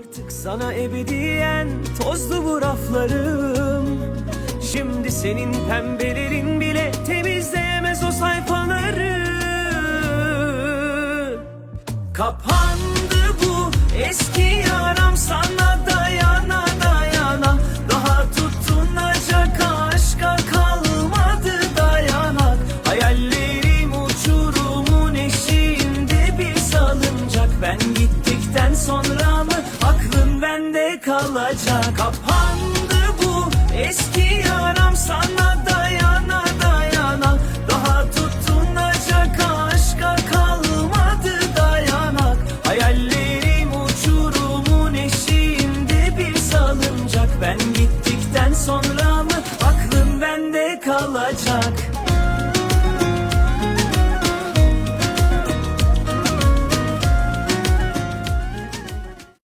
Artık sana ebediyen tozlu bu raflarım. Şimdi senin pembelerin bile temizleyemez o sayfaları. Kapandı bu eski kalacak Kapandı bu. Eski yaram sana dayana dayana. Daha tutunacak aşka kalmadı dayanak. Hayallerim uçurumun eşiğinde bir salıncak. Ben gittikten sonra mı aklım bende kalacak?